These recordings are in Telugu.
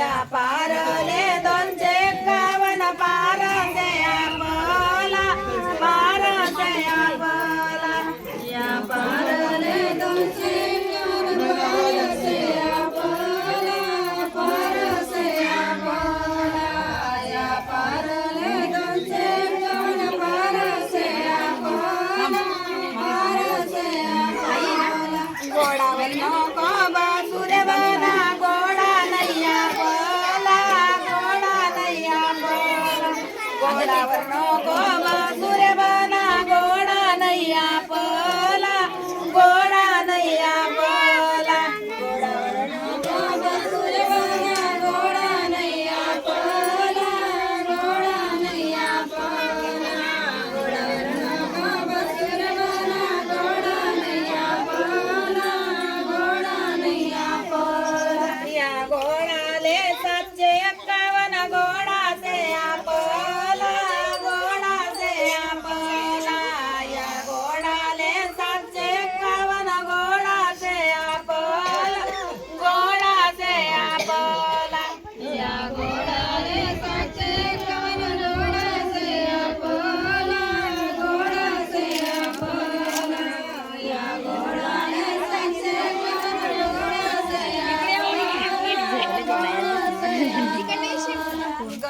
ya para કોળાવરનો કોમા સુર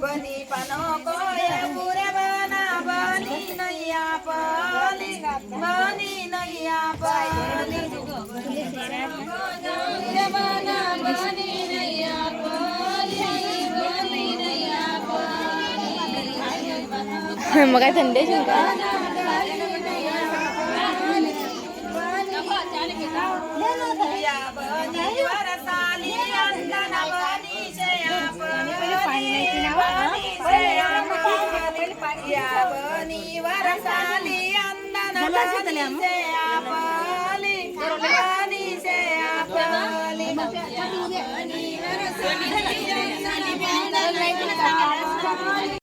Bunny, Panoco, मगा ठंडे झुमका నీ వరసాలి